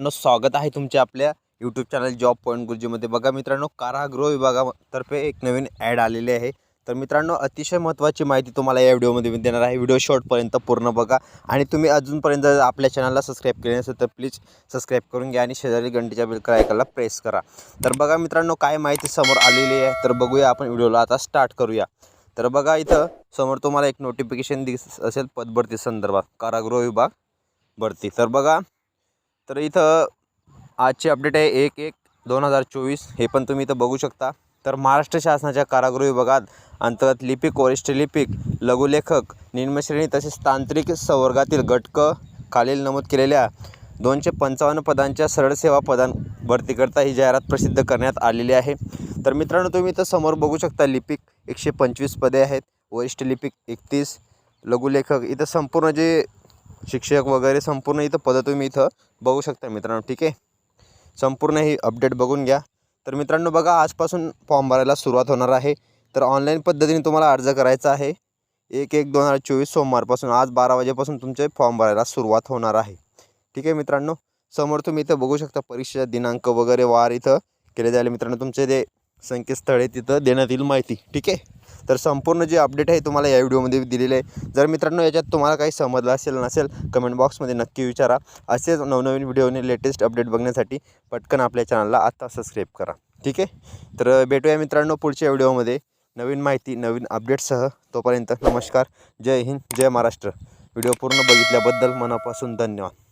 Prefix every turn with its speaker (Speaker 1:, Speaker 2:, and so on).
Speaker 1: मित्रांनो स्वागत आहे तुमचे आपल्या यूट्यूब चॅनल जॉब पॉईंट गुरुजीमध्ये बघा मित्रांनो कारागृह विभागातर्फे एक नवीन ॲड आलेली आहे. तर मित्रांनो अतिशय महत्त्वाची माहिती तुम्हाला या व्हिडिओमध्ये मी देणार आहे. व्हिडिओ शॉर्टपर्यंत पूर्ण बघा. आणि तुम्ही अजूनपर्यंत जर आपल्या चॅनलला सबस्क्राईब केले नसेल तर प्लीज सबस्क्राईब करून घ्या आणि शेजारी घंटेच्या बिलकर ऐकायला प्रेस करा. तर बघा मित्रांनो काय माहिती समोर आलेली आहे. तर बघूया आपण व्हिडिओला आता स्टार्ट करूया. तर बघा इथं समोर तुम्हाला एक नोटिफिकेशन दिस असेल पदभरती संदर्भात. कारागृह विभाग भरती. तर बघा तर इथं आजची अपडेट आहे एक एक दोन हजार चोवीस. हे पण तुम्ही इथं बघू शकता. तर महाराष्ट्र शासनाच्या कारागृह विभागात अंतर्गत लिपिक वरिष्ठ लिपिक लघुलेखक निम्नश्रेणी तसेच तांत्रिक संवर्गातील घटक खालील नमूद केलेल्या दोनशे पंचावन्न पदांच्या सरळ सेवा पदां भरतीकरता ही जाहिरात प्रसिद्ध करण्यात आलेली आहे. तर मित्रांनो तुम्ही इथं समोर बघू शकता लिपिक एकशे पंचवीस पदे आहेत वरिष्ठ लिपिक एकतीस लघुलेखक. इथं संपूर्ण जे शिक्षक वगैरे संपूर्ण इथं पदं तुम्ही इथं बघू शकता मित्रांनो ठीक आहे? संपूर्ण ही अपडेट बघून घ्या. तर मित्रांनो बघा आजपासून फॉर्म भरायला सुरुवात होणार आहे. तर ऑनलाईन पद्धतीने तुम्हाला अर्ज करायचा आहे. एक एक दोन हजार चोवीस सोमवारपासून आज बारा वाजेपासून तुमचे फॉर्म भरायला सुरुवात होणार आहे. ठीक आहे मित्रांनो? समोर तुम्ही इथं बघू शकता परीक्षा दिनांक वगैरे वार इथं केले जाईल मित्रांनो तुमचे जे संकेतस्थळ आहे तिथं देण्यात येईल माहिती. ठीक आहे? तर संपूर्ण जे अपडेट आहे तुम्हाला या व्हिडिओमध्ये दिलेले आहे. जर मित्रांनो याच्यात तुम्हाला काही समजलं असेल नसेल कमेंट बॉक्समध्ये नक्की विचारा. असेच नवनवीन व्हिडिओने लेटेस्ट अपडेट बघण्यासाठी पटकन आपल्या चॅनलला आत्ता सबस्क्राईब करा. ठीक आहे? तर भेटूया मित्रांनो पुढच्या व्हिडिओमध्ये नवीन माहिती नवीन अपडेटसह तोपर्यंत नमस्कार. जय हिंद जय महाराष्ट्र. व्हिडिओ पूर्ण बघितल्याबद्दल मनापासून धन्यवाद.